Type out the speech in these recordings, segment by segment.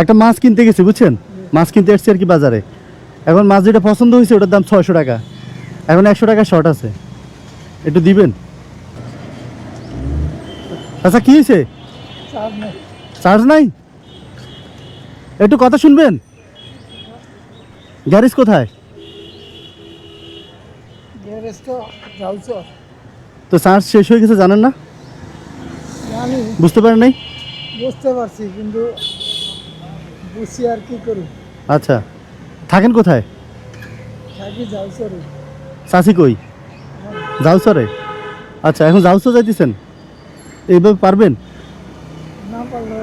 একটা মাছ কিনতে গেছি বুঝছেন? মাছ কিনতে এসছি আর কি বাজারে। এখন মাছ যেটা পছন্দ হয়েছে ওটার দাম ছয়শো টাকা। এখন একশো টাকা শর্ট আছে। একটু দিবেন? আচ্ছা কি হয়েছে? চার্জ নাই। একটু কথা শুনবেন? গ্যারেজ কোথায়? তো চার্জ শেষ হয়ে গেছে জানেন না? বুঝতে পারেন নাই? বুঝতে পারছি কিন্তু বুঝছি আর কি করি আচ্ছা থাকেন কোথায়? থাকি যাও সরি চাষি কই? যাওসরে আচ্ছা এখন যাওসো যাইতেছেন? এইভাবে পারবেন? না পারলে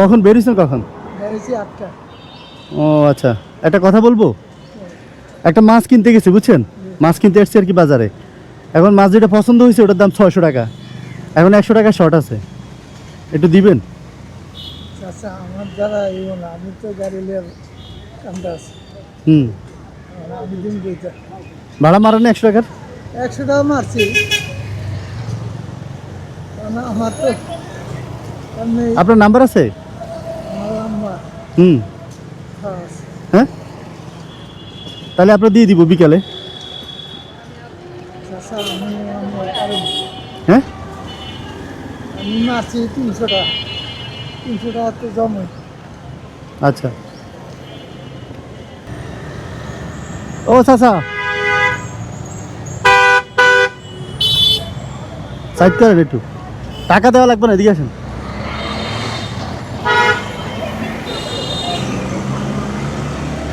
কখন? বেরিয়েছেন কখন? বেড়েছি আটটা। ও আচ্ছা। একটা কথা বলব? একটা মাছ কিনতে গেছি বুঝছেন? মাছ কিনতে এসছি আর কি বাজারে। এখন মাছ যেটা পছন্দ হয়েছে ওটার দাম ছয়শো টাকা। এখন একশো টাকা শর্ট আছে। একটু দিবেন? আচ্ছা দ্বারা ইও না আমি তো গাড়ি লিয়ে কামটা আছে। হুম। আমি দিন বইটা ভাড়া মারেন একশো টাকার? একশো টাকা মারছি। কারণ আমার তো আপনার নাম্বার আছে? হুম। খাওয়াছে হ্যাঁ? তাহলে আপনার দিয়ে দিব বিকালে। আচ্ছা আমি হ্যাঁ? আমি মারছি তিনশো টাকা। তিনশো টাকা তো জমে। আচ্ছা। ও চাচা সাইড করেন একটু। টাকা দেওয়া লাগবে না এদিকে আসেন।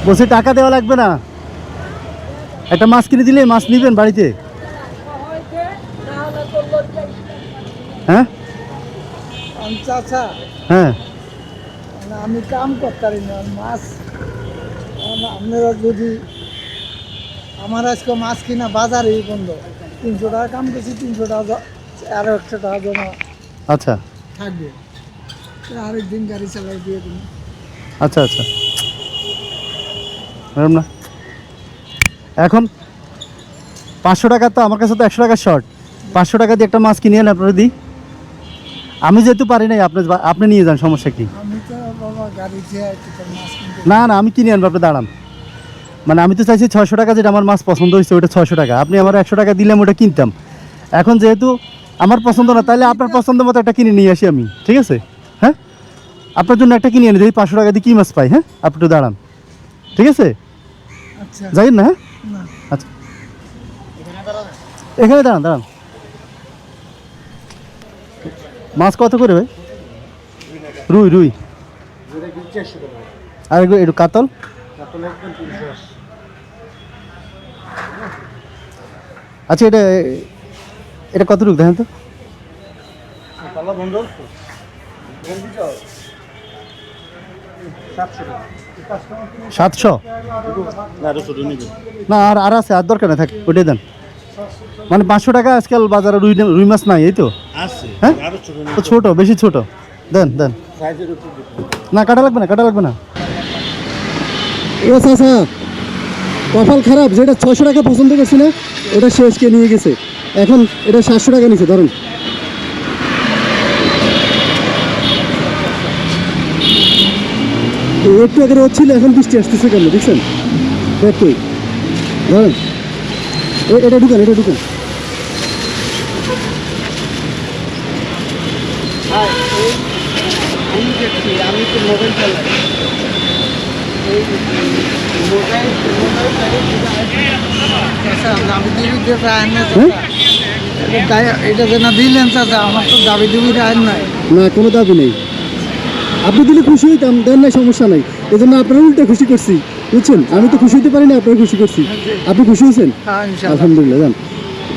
বলছি টাকা দেওয়া লাগবে না। একটা মাছ কিনে দিলে মাছ নিবেন বাড়িতে। হ্যাঁ? আমি চাচা হ্যাঁ। মানে আমি কাম করতারি না মাছ। আপনারা যদি আমার আজকে মাছ কিনা বাজারে বন্ধ তিনশো টাকা কাম করছি তিনশো টাকা আরও একশো টাকা জমা আচ্ছা। থাকবে। আরেকদিন গাড়ি চালাই দিয়ে দিন। আচ্ছা আচ্ছা। না এখন পাঁচশো টাকা তো আমার কাছে তো একশো টাকা শর্ট পাঁচশো টাকা দিয়ে একটা মাছ কিনে আন আপনারা দিই আমি যেহেতু পারি নাই আপনি আপনি নিয়ে যান সমস্যা কি? না না আমি কিনে আনব আপনি দাঁড়ান। মানে আমি তো চাইছি ছয়শো টাকা যেটা আমার মাছ পছন্দ হয়েছে ওটা ছয়শো টাকা। আপনি আমার একশো টাকা দিলাম ওটা কিনতাম। এখন যেহেতু আমার পছন্দ না তাহলে আপনার পছন্দ মতো একটা কিনে নিয়ে আসি আমি ঠিক আছে? হ্যাঁ? আপনার জন্য একটা কিনে এনে দিই পাঁচশো টাকা দিয়ে কী মাছ পাই হ্যাঁ? আপনি একটু দাঁড়ান ঠিক আছে? আচ্ছা। যাই না হ্যাঁ? না। আচ্ছা। এখানে দাঁড়ান দাঁড়ান। মাছ কত করে ভাই? রুই রুই। আর এগুলো একটু কাতল? আচ্ছা এটা এটা কত রুক দেখেন তো? সাতশো? না আর আর আছে আর দরকার নেই থাক ওটাই দেন। মানে পাঁচশো টাকা আজকাল বাজারে রুই রুই মাছ নাই এই তো? হ্যাঁ? ছোট তো। ছোট বেশি ছোট। দেন দেন। না, কাটা লাগবে না, কাটা লাগবে না। কপাল খারাপ, যেটা ছশো টাকা পছন্দ করছি না ওটা শেষকে নিয়ে গেছে। এখন এটা সাতশো টাকা নিচ্ছে ধরুন। একটু আগে রোদ ছিল, এখন বৃষ্টি আসতেছে কেন, দেখছেন? দেখ তুই ধরেন এটা ঢুকেন এটা ঢুকেন আমি দেখছি আমি তো মোবাইল চালাই। মোবাইল মোবাইল আচ্ছা দাবি দিবি যে রায় না এটা যে না দিলেন চাচা আমার তো দাবি দিবি রায় নাই। না কোনো দাবি নেই। আপনি দিলে খুশি হইতাম দেন নাই সমস্যা নাই। এই জন্য আপনার উল্টে খুশি করছি বুঝছেন? আমি তো খুশি হতে পারি না আপনার খুশি করছি। আপনি খুশি হয়েছেন? হ্যাঁ আলহামদুলিল্লাহ যান।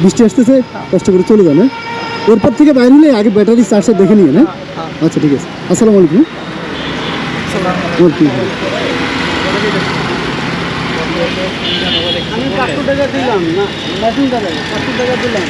বৃষ্টি আসতেছে কষ্ট করে চলে যান হ্যাঁ? এরপর থেকে বাইরে হলে আগে ব্যাটারি চার্জটা দেখে নিন হ্যাঁ। আচ্ছা ঠিক আছে। আসসালামু আলাইকুম। আমি পাঁচশো টাকা দিলাম না নতুন টাকা পাঁচশো টাকা দিলাম।